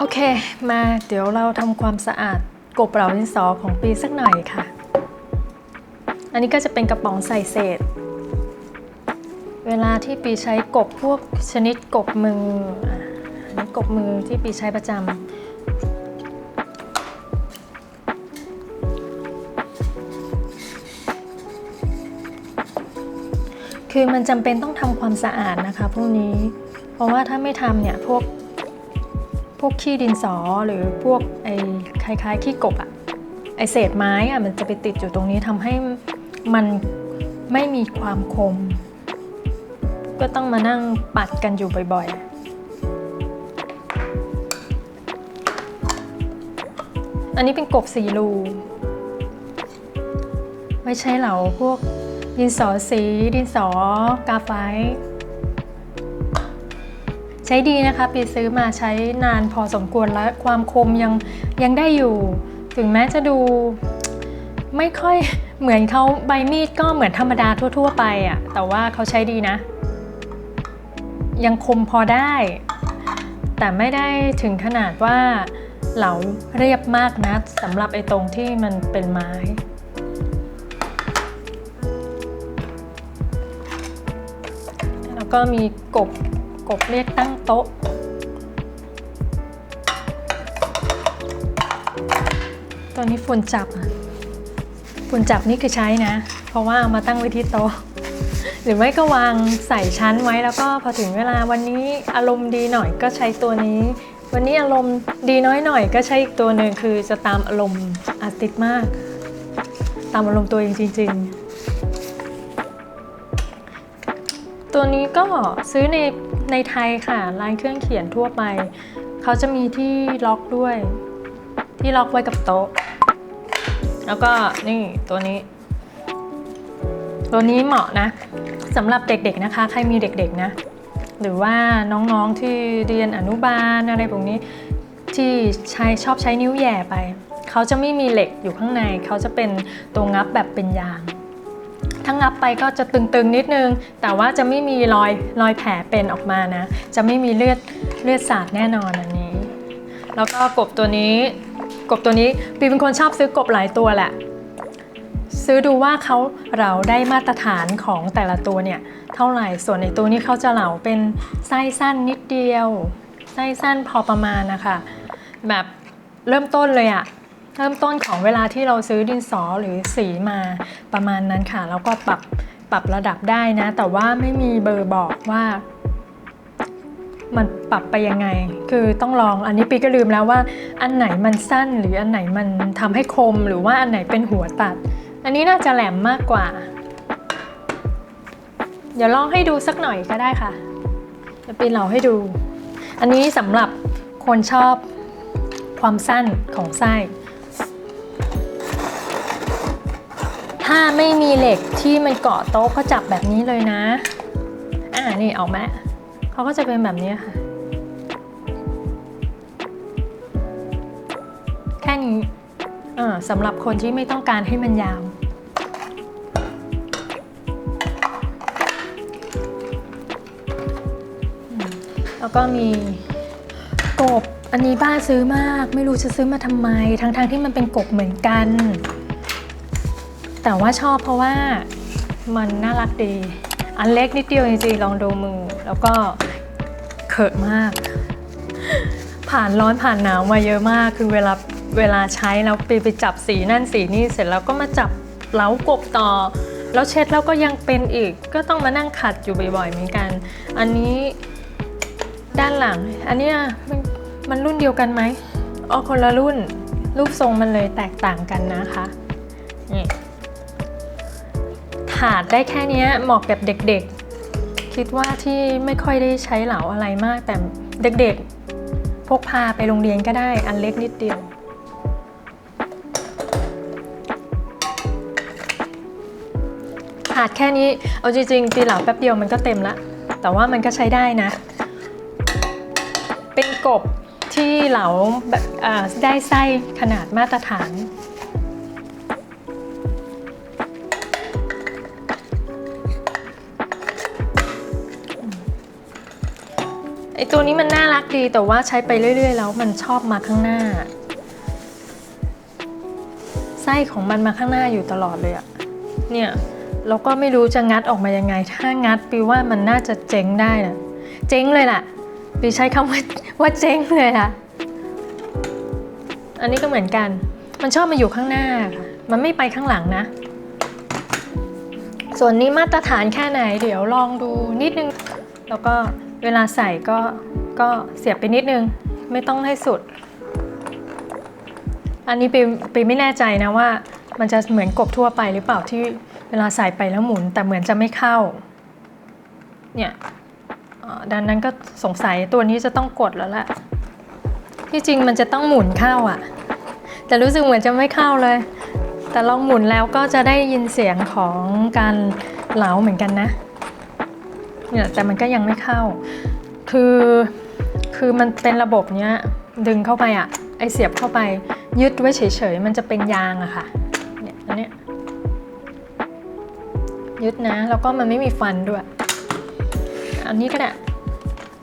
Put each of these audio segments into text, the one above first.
โอเค มาเดี๋ยวเราทำความสะอาดกบเหลาดินสอของปีสักหน่อยค่ะ อันนี้ก็จะเป็นกระป๋องใส่เศษ เวลาที่ปีใช้กบพวกชนิดกบมืออันนี้กบมือที่ปีใช้ประจำคือมันจำเป็นต้องทำความสะอาดนะคะพวกนี้ เพราะว่าถ้าไม่ทำเนี่ยพวก พวกขี้ดินสอหรือพวกไอ้คล้ายๆขี้กบอะไอเศษไม้อะมันจะไปติดอยู่ตรงนี้ทำให้มันไม่มีความคม ก็ต้องมานั่งปัดกันอยู่บ่อยๆอันนี้เป็นกบสีรูไม่ใช่เหล่าพวกดินสอสี ดินสอกาไฟ ใช้ดีนะคะปีซื้อมาใช้นานพอสมควรแล้วความคมยังยังได้อยู่ ถึงแม้จะดูไม่ค่อยเหมือนเขาใบมีดก็เหมือนธรรมดาทั่ว ๆ ไปอะ่ะแต่ว่าเขาใช้ดีนะ ยังคมพอได้ แต่ไม่ได้ถึงขนาดว่าเหลาเรียบมากนะสำหรับไอ้ตรงที่มันเป็นไม้แล้วก็มีกบ กบเรียกตั้งโต๊ะ ตัวนี้ฝุ่นจับฝุ่นจับนี่คือใช้นะ เพราะว่ามาตั้งไว้ที่โต๊ะ หรือไม่ก็วางใส่ชั้นไว้แล้วก็พอถึงเวลาวันนี้อารมณ์ดีหน่อยก็ใช้ตัวนี้ วันนี้อารมณ์ดีน้อยหน่อยก็ใช้อีกตัวหนึ่งคือจะตามอารมณ์อาติสมาก ตามอารมณ์ตัวเองจริง ๆตัวนี้ก็ซื้อใน ในไทยค่ะร้านเครื่องเขียนทั่วไป เขาจะมีที่ล็อกด้วย ที่ล็อกไว้กับโต๊ะ แล้วก็นี่ตัวนี้ ตัวนี้เหมาะนะสำหรับเด็กๆนะคะ ใครมีเด็กๆนะ หรือว่าน้องๆที่เรียนอนุบาลอะไรพวกนี้ที่ใช้ชอบใช้นิ้วแย่ไป เขาจะไม่มีเหล็กอยู่ข้างใน เขาจะเป็นตัวงับแบบเป็นยาง ถ้างับไปก็จะตึงๆนิดนึง แต่ว่าจะไม่มีรอยรอยแผลเป็นออกมานะ จะไม่มีเลือดเลือดสาดแน่นอนอันนี้ แล้วก็กบตัวนี้ กบตัวนี้ปีเป็นคนชอบซื้อกบหลายตัวแหละ ซื้อดูว่าเขาเหลาได้มาตรฐานของแต่ละตัวเนี่ยเท่าไหร่ส่วนในตัวนี้เขาจะเหลาเป็นไส้สั้นนิดเดียวไส้สั้นพอประมาณนะคะแบบเริ่มต้นเลยอะ เริ่มต้นของเวลาที่เราซื้อดินสอหรือสีมาประมาณนั้นค่ะ แล้วก็ปรับปรับระดับได้นะ แต่ว่าไม่มีเบอร์บอกว่า มันปรับไปยังไง คือต้องลองอันนี้ปีก็ลืมแล้วว่า อันไหนมันสั้นหรืออันไหนมันทำให้คมหรือว่าอันไหนเป็นหัวตัด อันนี้น่าจะแหลมมากกว่า เดี๋ยวลองให้ดูสักหน่อยก็ได้ค่ะจะปีเราให้ดู อันนี้สำหรับคนชอบความสั้นของไส้ ถ้าไม่มีเหล็กที่มันเกาะโต๊ะก็จับแบบนี้เลยนะ อ่านี่ออกไหมเขาก็จะเป็นแบบนี้ค่ะ แค่นี้อ่าสำหรับคนที่ไม่ต้องการให้มันยาวแล้วก็มีกบ อันนี้บ้าซื้อมาก ไม่รู้จะซื้อมาทำไม ทั้งๆทที่มันเป็นกบเหมือนกัน แต่ว่าชอบเพราะว่ามันน่ารักดี อันเล็กนิดเดียวจริงๆลองดูมือ แล้วก็เขิดมาก ผ่านร้อนผ่านหนาวมาเยอะมาก คือเวลาเวลาใช้แล้วไปไปจับสีนั่นสีนี่เสร็จแล้วก็มาจับเล้ากบต่อ แล้วเช็ดแล้วก็ยังเป็นอีก ก็ต้องมานั่งขัดอยู่บ่อยๆเหมือนกัน อันนี้ด้านหลัง อันเนี้ยมันมันรุ่นเดียวกันไหมอ๋อคนละรุ่น รูปทรงมันเลยแตกต่างกันนะคะ ถาดได้แค่นี้เหมาะกับเด็กๆ คิดว่าที่ไม่ค่อยได้ใช้เหลาอะไรมาก แต่เด็กๆ พกพาไปโรงเรียนก็ได้อันเล็กนิดเดียวถาดแค่นี้เอาจริงๆตีเหลาแป๊บเดียวมันก็เต็มละ แต่ว่ามันก็ใช้ได้นะ เป็นกบที่เหลาแบบได้ไส้ขนาดมาตรฐาน ไอตัวนี้มันน่ารักดีแต่ว่าใช้ไปเรื่อย ๆ แล้วมันชอบมาข้างหน้า ไส้ของมันมาข้างหน้าอยู่ตลอดเลยอะเนี่ยเราก็ไม่รู้จะงัดออกมายังไง ถ้างัดปีว่ามันน่าจะเจ๊งได้นะเจ๊งเลยล่ะปีใช้คำว่าว่าเจ๊งเลยล่ะ อันนี้ก็เหมือนกัน มันชอบมาอยู่ข้างหน้าค่ะมันไม่ไปข้างหลังนะ ส่วนนี้มาตรฐานแค่ไหนเดี๋ยวลองดูนิดนึงแล้วก็ เวลาใส่ก็ก็เสียบไปนิดนึง ไม่ต้องให้สุด อันนี้ปีปีไม่แน่ใจนะว่า มันจะเหมือนกบทั่วไปหรือเปล่าที่เวลาใส่ไปแล้วหมุน แต่เหมือนจะไม่เข้า เนี่ยอ่าดังนั้นก็สงสัยตัวนี้จะต้องกดแล้วแหละที่จริงมันจะต้องหมุนเข้าอะแต่รู้สึกเหมือนจะไม่เข้าเลย แต่ลองหมุนแล้วก็จะได้ยินเสียงของการเหลาเหมือนกันนะ เนี่ยแต่มันก็ยังไม่เข้า คือคือมันเป็นระบบเนี้ยดึงเข้าไปอะไอเสียบเข้าไปยึดไว้เฉยๆมันจะเป็นยางอะค่ะเนี่ยอันเนี้ยยึดนะแล้วก็มันไม่มีฟันด้วย อันนี้ก็ได้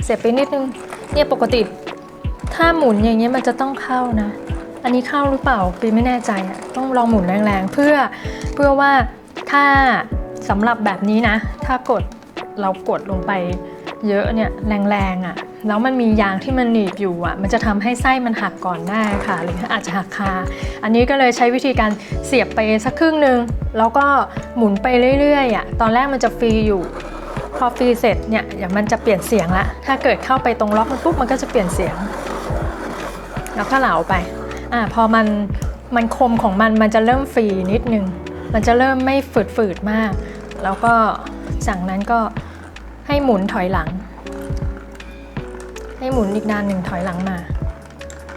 เสียบไปนิดนึงเนี่ยปกติ ถ้าหมุนอย่างเงี้ยมันจะต้องเข้านะ อันนี้เข้าหรือเปล่าปีไม่แน่ใจอะต้องลองหมุนแรงๆเพื่อเพื่อว่าถ้าสำหรับแบบนี้นะ ถ้ากด เรากดลงไปเยอะเนี่ยแรงๆอะแล้วมันมียางที่มันหนีบอยู่อะมันจะทำให้ไส้มันหักก่อนได้ค่ะ หรืออาจจะหักคา อันนี้ก็เลยใช้วิธีการเสียบไปสักครึ่งหนึ่งแล้วก็หมุนไปเรื่อยๆอะตอนแรกมันจะฟรีอยู่พอฟรีเสร็จเนี่ยเดี๋ยวมันจะเปลี่ยนเสียงละ ถ้าเกิดเข้าไปตรงล็อกมันปุ๊บมันก็จะเปลี่ยนเสียง แล้วก็เหลาไปอ่าพอมันมันคมของมันมันจะเริ่มฟรีนิดนึง มันจะเริ่มไม่ฝืดฝืดๆมาก แล้วก็จากนั้นก็ ให้หมุนถอยหลัง ให้หมุนอีกด้านหนึ่งถอยหลังมา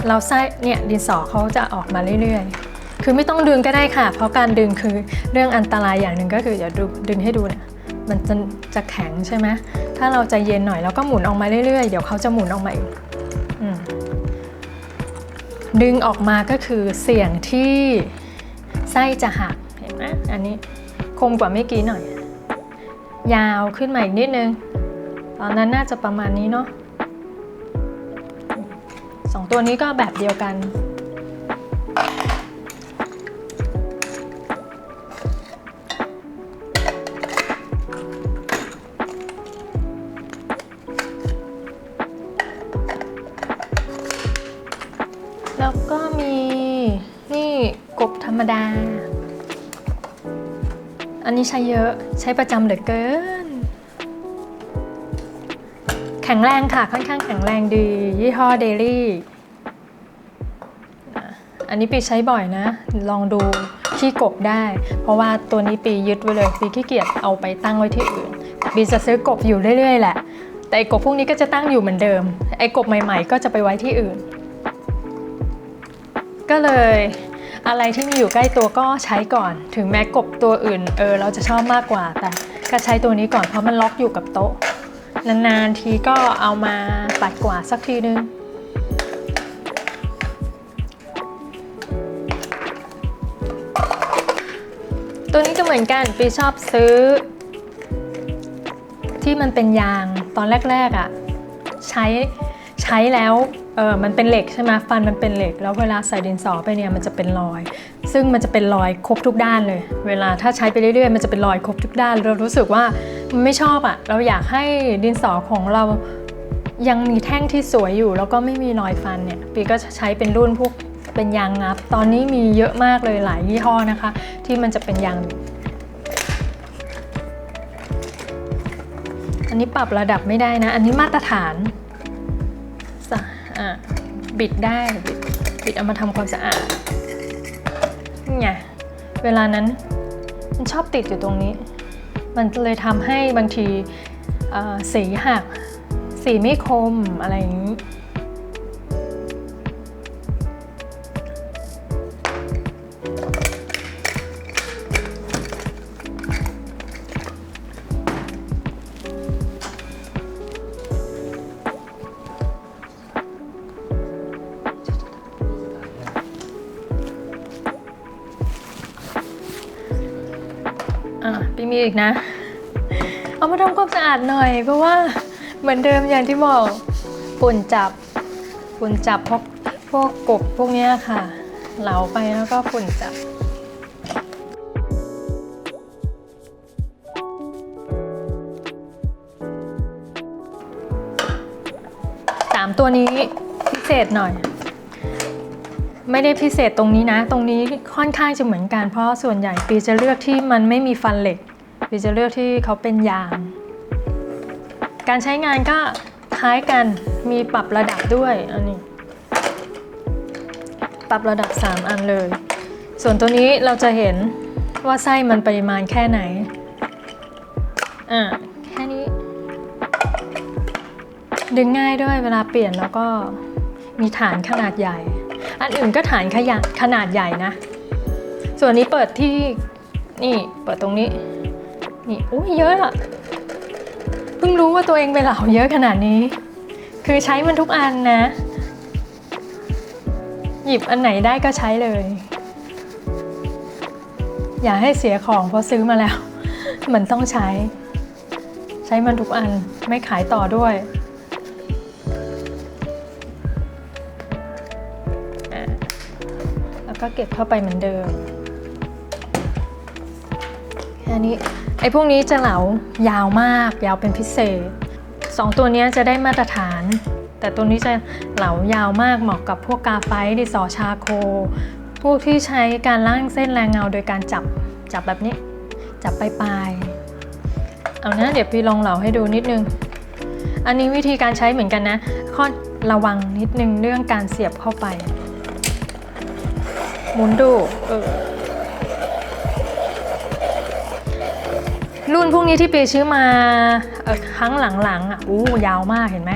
เราไส้เนี่ยดินสอเขาจะออกมาเรื่อยๆ คือไม่ต้องดึงก็ได้ค่ะ เพราะการดึงคือเรื่องอันตรายอย่างหนึ่งก็คืออย่าดูดึงให้ดูเนี่ยมันจะจะแข็งใช่ไหมถ้าเราใจเย็นหน่อยแล้วก็หมุนออกมาเรื่อยๆ เดี๋ยวเขาจะหมุนออกมาอีกดึงออกมาก็คือเสี่ยงที่ไส้จะหักเห็นไหมอันนี้คมกว่าเมื่อกี้หน่อย ยาวขึ้นมาอีกนิดนึง ตอนนั้นน่าจะประมาณนี้เนาะสองตัวนี้ก็แบบเดียวกัน แล้วก็มีนี่กบธรรมดา นี้ใช้เยอะใช้ประจำเหลือเกิน แข็งแรงค่ะค่อนข้างแข็งแรงดี ยี่ห้อเดลี่อันนี้ปีใช้บ่อยนะ ลองดูขี้กบได้ เพราะว่าตัวนี้ปียึดไว้เลยปีขี้เกียจเอาไปตั้งไว้ที่อื่นปีจะซื้อกบอยู่เรื่อยๆแหละ แต่ไอ้กบพวกนี้ก็จะตั้งอยู่เหมือนเดิม ไอ้กบใหม่ ๆ ก็จะไปไว้ที่อื่น ก็เลย อะไรที่มีอยู่ใกล้ตัวก็ใช้ก่อน ถึงแม้กบตัวอื่น เออ เราจะชอบมากกว่า แต่ก็ใช้ตัวนี้ก่อนเพราะมันล็อกอยู่กับโต๊ะ นานๆทีก็เอามาปัดกวาดสักทีนึงตัวนี้ก็เหมือนกันปีชอบซื้อ ที่มันเป็นยางตอนแรกๆอะ่ะ ใช้ใช้แล้ว เออมันเป็นเหล็กใช่ไหมฟันมันเป็นเหล็ก แล้วเวลาใส่ดินสอไปเนี่ยมันจะเป็นรอย ซึ่งมันจะเป็นรอยครบทุกด้านเลย เวลาถ้าใช้ไปเรื่อยๆ มันจะเป็นรอยครบทุกด้าน เรารู้สึกว่ามันไม่ชอบอะ่ะ เราอยากให้ดินสอของเรายังมีแท่งที่สวยอยู่ แล้วก็ไม่มีรอยฟันเนี่ยปีก็ใช้เป็นรุ่นพวกเป็นยางงับ ตอนนี้มีเยอะมากเลยหลายยี่ห้อนะคะ ที่มันจะเป็นยาง อันนี้ปรับระดับไม่ได้นะ อันนี้มาตรฐาน อะบิดได้บิดบิดเอามาทำความสะอาดนี่ไงเวลานั้นมันชอบติดอยู่ตรงนี้ มันเลยทำให้บางทีสีหัก สีไม่คมอะไรอย่างนี้ อีกนะ เอามาทำความสะอาดหน่อย เพราะว่าเหมือนเดิมอย่างที่บอกฝุ่นจับฝุ่นจับพวกพวกกบพวกเนี้ยค่ะ เหลาไปแล้วก็ฝุ่นจับสามตัวนี้พิเศษหน่อย ไม่ได้พิเศษตรงนี้นะ ตรงนี้ค่อนข้างจะเหมือนกัน เพราะส่วนใหญ่ปีจะเลือกที่มันไม่มีฟันเหล็ก ปีจะเลือกที่เขาเป็นยาง การใช้งานก็คล้ายกันมีปรับระดับด้วยอันนี้ ปรับระดับ 3 อันเลย ส่วนตัวนี้เราจะเห็นว่าไส้มันปริมาณแค่ไหน อ่าแค่นี้ ดึงง่ายด้วยเวลาเปลี่ยนแล้วก็มีฐานขนาดใหญ่ อันอื่นก็ฐานขยะขนาดใหญ่นะ ส่วนนี้เปิดที่นี่เปิดตรงนี้ นี่อุ้ยเยอะอะเพิ่งรู้ว่าตัวเองไปเหลาเยอะขนาดนี้ คือใช้มันทุกอันนะ หยิบอันไหนได้ก็ใช้เลย อย่าให้เสียของเพราะซื้อมาแล้ว มันต้องใช้ ใช้มันทุกอันไม่ขายต่อด้วยแล้วก็เก็บเข้าไปเหมือนเดิมแค่นี้ ไอ้พวกนี้จะเหลายาวมาก ยาวเป็นพิเศษสองตัวนี้จะได้มาตรฐาน แต่ตัวนี้จะเหลายาวมากเหมาะกับพวกกาไฟดิสอชาโค พวกที่ใช้การล่างเส้นแรงเงาโดยการจับจับแบบนี้ จับปลายๆเอานะเดี๋ยวพี่ลองเหลาให้ดูนิดนึง อันนี้วิธีการใช้เหมือนกันนะข้อระวังนิดนึงเรื่องการเสียบเข้าไปหมุนดูเออ รุ่นพวกนี้ที่ปีซื้อมาครั้งหลังๆอะอู้ยาวมากเห็นไหม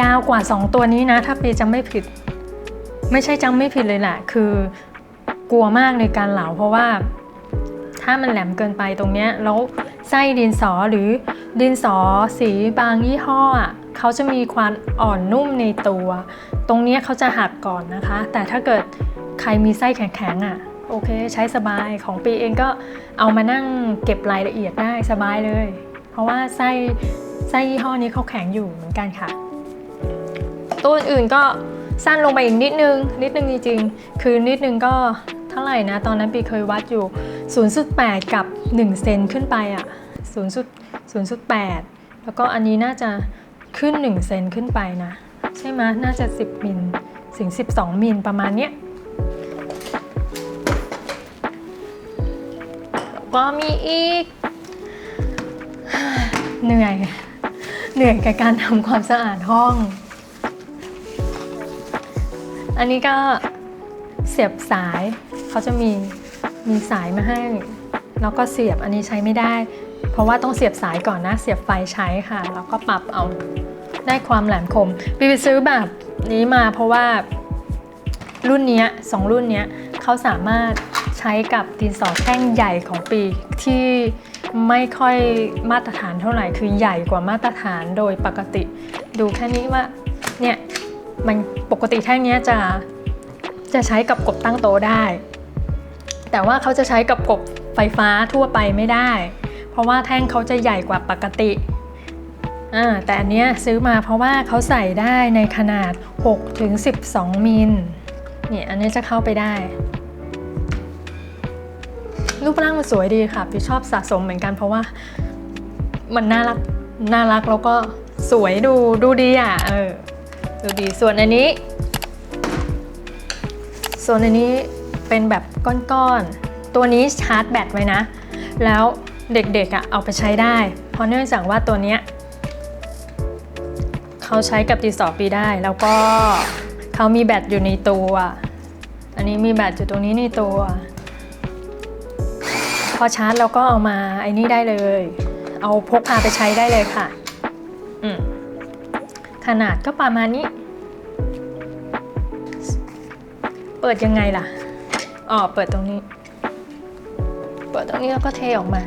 ยาวกว่า 2 ตัวนี้นะ ถ้าปีจำไม่ผิด ไม่ใช่จำไม่ผิดเลยแหละ คือกลัวมากในการเหลาเพราะว่า ถ้ามันแหลมเกินไปตรงเนี้ยแล้วไส้ดินสอหรือดินสอสีบางยี่ห้ออะเขาจะมีความอ่อนนุ่มในตัว ตรงเนี้ยเขาจะหักก่อนนะคะ แต่ถ้าเกิดใครมีไส้แข็งๆอะ โอเค ใช้สบายของปีเองก็เอามานั่งเก็บรายละเอียดได้สบายเลย เพราะว่าไส้ไส้ยี่ห้อนี้เขาแข็งอยู่เหมือนกันค่ะ ตัวอื่นก็สั้นลงไปอีกนิดนึง นิดนึงจริงๆ คือนิดนึงก็เท่าไหร่นะ ตอนนั้นปีเคยวัดอยู่ 0.8 กับ 1 เซนขึ้นไปอะ0 0.8 แล้วก็อันนี้น่าจะขึ้น 1 เซนขึ้นไปนะ ใช่ไหมน่าจะ 10 มิลถึง 12 มิลประมาณเนี้ย แล้วก็มีอีก เหนื่อย เหนื่อยกับการทำความสะอาดห้อง อันนี้ก็เสียบสาย เขาจะมีมีสายมาให้ แล้วก็เสียบอันนี้ใช้ไม่ได้ เพราะว่าต้องเสียบสายก่อนนะ เสียบไฟใช้ค่ะ แล้วก็ปรับเอาได้ความแหลมคมปีไปซื้อแบบนี้มาเพราะว่ารุ่นนี้สองรุ่นนี้เขาสามารถ ช้กับดินสอแท่งใหญ่ของปีที่ไม่ค่อยมาตรฐานเท่าไหร่คือใหญ่กว่ามาตรฐานโดยปกติ ดูแค่นี้ว่าเนี่ยมันปกติแท่งนี้จะจะใช้กับกบตั้งโตได้ แต่ว่าเขาจะใช้กับกบไฟฟ้าทั่วไปไม่ได้ เพราะว่าแท่งเขาจะใหญ่กว่าปกติอ่าแต่อันเนี้ยซื้อมาเพราะว่าเขาใส่ได้ในขนาด6ถึง12 มิลเนี่ยอันนี้จะเข้าไปได้ รูปร่างมันสวยดีค่ะพี่ชอบสะสมเหมือนกันเพราะว่า มันน่ารักน่ารักแล้วก็สวยดูดูดีอะเออดูดีส่วนอันนี้ ส่วนอันนี้เป็นแบบก้อนๆ ตัวนี้ชาร์จแบตไว้นะ แล้วเด็กๆอะเอาไปใช้ได้ เพราะเนื่องจากว่าตัวเนี้ยเขาใช้กับดิสอปีได้ แล้วก็เขามีแบตอยู่ในตัว อันนี้มีแบตอยู่ตรงนี้ในตัว พอชาร์จแล้วก็เอามาไอ้นี่ได้เลย เอาพกพาไปใช้ได้เลยค่ะ ขนาดก็ประมาณนี้ เปิดยังไงล่ะ อ๋อ เปิดตรงนี้ เปิดตรงนี้แล้วก็เทออกมา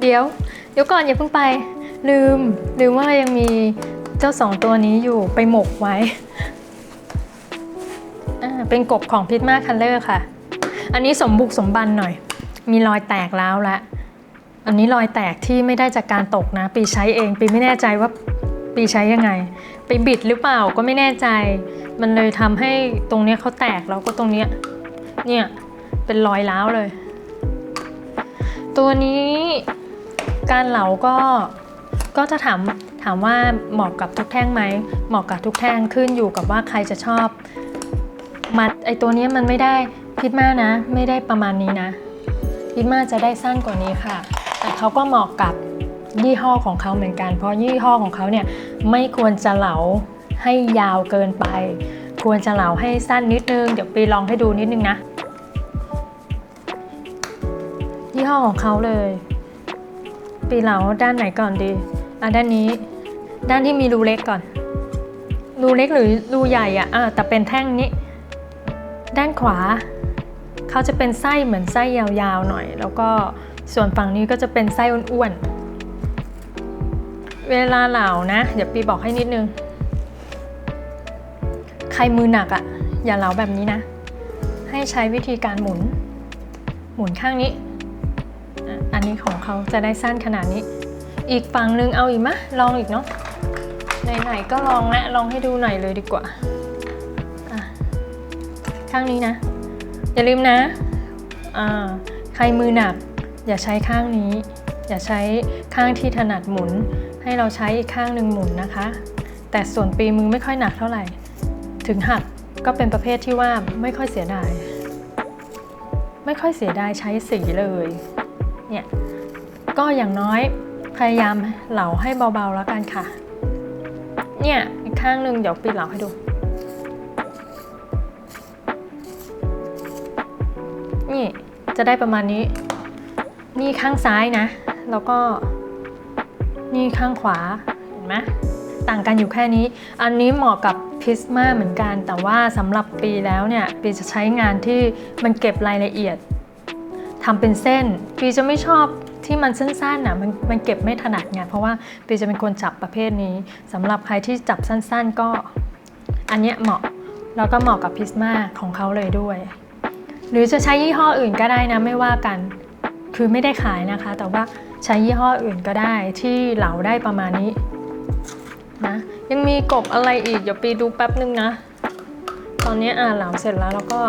เดี๋ยว เดี๋ยวก่อนอย่าเพิ่งไป ลืม ลืมว่ายังมี เจ้าสองตัวนี้อยู่ไปหมกไว้ เป็นกบของพิทมาคัลเลอร์ค่ะ อันนี้สมบุกสมบันหน่อย มีรอยแตกแล้วละ อันนี้รอยแตกที่ไม่ได้จากการตกนะ ปีใช้เอง ปีไม่แน่ใจว่าปีใช้ยังไง ไปบิดหรือเปล่าก็ไม่แน่ใจ มันเลยทำให้ตรงเนี้ยเขาแตกแล้วก็ตรงเนี้ย เนี่ยเป็นรอยร้าวเลย ตัวนี้การเหลาก็ก็จะถาม ถามว่าเหมาะกับทุกแท่งไหมเหมาะกับทุกแท่งขึ้นอยู่กับว่าใครจะชอบมัดไอตัวนี้มันไม่ได้พิดมานะ ไม่ได้ประมาณนี้นะพิดมาจะได้สั้นกว่านี้ค่ะ แต่เขาก็เหมาะกับยี่ห้อของเขาเหมือนกัน เพราะยี่ห้อของเขาเนี่ยไม่ควรจะเหลาให้ยาวเกินไป ควรจะเหลาให้สั้นนิดนึง เดี๋ยวไปลองให้ดูนิดนึงนะ ยี่ห้อของเขาเลย ปีเหลาด้านไหนก่อนดี อะด้านนี้ ด้านที่มีรูเล็กก่อน รูเล็กหรือรูใหญ่อะอะแต่เป็นแท่งนี้ ด้านขวาเขาจะเป็นไส้เหมือนไส้ยาวๆหน่อย แล้วก็ส่วนฝั่งนี้ก็จะเป็นไส้อ้วนๆ เวลาเหล่านะ เดี๋ยวปีบอกให้นิดนึง ใครมือหนักอะอย่าเหลาแบบนี้นะ ให้ใช้วิธีการหมุน หมุนข้างนี้ อันนี้ของเขาจะได้สั้นขนาดนี้ อีกฝั่งนึงเอาอีกมะลองอีกเนาะ ไหนๆก็ลองและลองให้ดูหน่อยเลยดีกว่า ข้างนี้นะ อย่าลืมนะใครมือหนัก อย่าใช้ข้างนี้ อย่าใช้ข้างที่ถนัดหมุน ให้เราใช้อีกข้างหนึ่งหมุนนะคะ แต่ส่วนปีมือไม่ค่อยหนักเท่าไหร่ ถึงหักก็เป็นประเภทที่ว่าไม่ค่อยเสียดาย ไม่ค่อยเสียดายใช้สีเลย เนี่ย ก็อย่างน้อยพยายามเหลาให้เบาๆแล้วกันค่ะ เนี่ย อีกข้างหนึ่งเดี๋ยวปีเหลาให้ดู นี่จะได้ประมาณนี้ นี่ข้างซ้ายนะ แล้วก็นี่ข้างขวา เห็นไหมต่างกันอยู่แค่นี้ อันนี้เหมาะกับพิสมาเหมือนกัน แต่ว่าสำหรับปีแล้วเนี่ย ปีจะใช้งานที่มันเก็บรายละเอียดทำเป็นเส้น ปีจะไม่ชอบ ที่มันสั้นๆน่ะมันมันเก็บไม่ถนัดไงเพราะว่าปีจะเป็นคนจับประเภทนี้สำหรับใครที่จับสั้นๆก็อันเนี้ยเหมาะแล้วก็เหมาะกับพิสมาของเขาเลยด้วย หรือจะใช้ยี่ห้ออื่นก็ได้นะไม่ว่ากันคือไม่ได้ขายนะคะ แต่ว่าใช้ยี่ห้ออื่นก็ได้ที่เหลาได้ประมาณนี้นะยังมีกบอะไรอีกเดี๋ยวปีดูแป๊บนึงนะ ตอนนี้อ่าเหลาเสร็จแล้วแล้วก็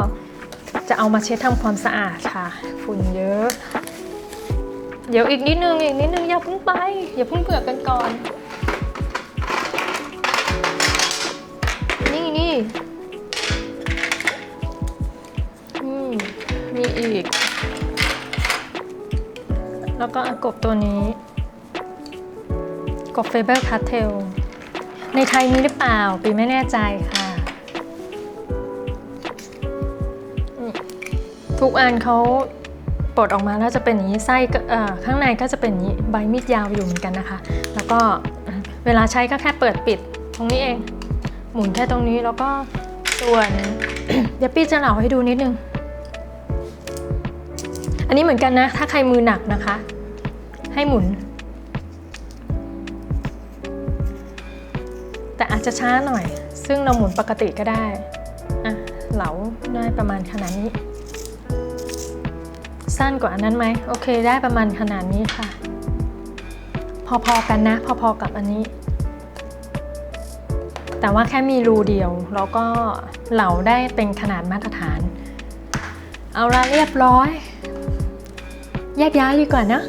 จะเอามาเช็ดทำความสะอาดค่ะ ฝุ่นเยอะ เดี๋ยวอีกนิดนึงอีกนิดนึงอย่าเพิ่งไปอย่าเพิ่งเบื่อกันก่อน นี่นี่มมีอีก แล้วก็กบตัวนี้ กบเฟเบอร์คาเทล ในไทยมีหรือเปล่า ปีไม่แน่ใจค่ะ ทุกอันเขา ปลดออกมาแล้วจะเป็นอย่างนี้ไส้ข้างในก็จะเป็นอย่างนี้ใบมีดยาวอยู่เหมือนกันนะคะ แล้วก็เวลาใช้ก็แค่เปิดปิดตรงนี้เอง หมุนแค่ตรงนี้แล้วก็ส่วนเดี๋ยวปี้จะเหลาให้ดูนิดนึง อันนี้เหมือนกันนะ ถ้าใครมือหนักนะคะ ให้หมุน แต่อาจจะช้าหน่อย ซึ่งเราหมุนปกติก็ได้อะเหลาได้ประมาณขนาดนี้ สั้นกว่าอันนั้นไหมโอเค ได้ประมาณขนาดนี้ค่ะ พอๆกันนะ พอๆกับอันนี้ แต่ว่าแค่มีรูเดียว แล้วก็เหลาได้เป็นขนาดมาตรฐาน เอาละเรียบร้อย แยกย้ายดีกว่านะ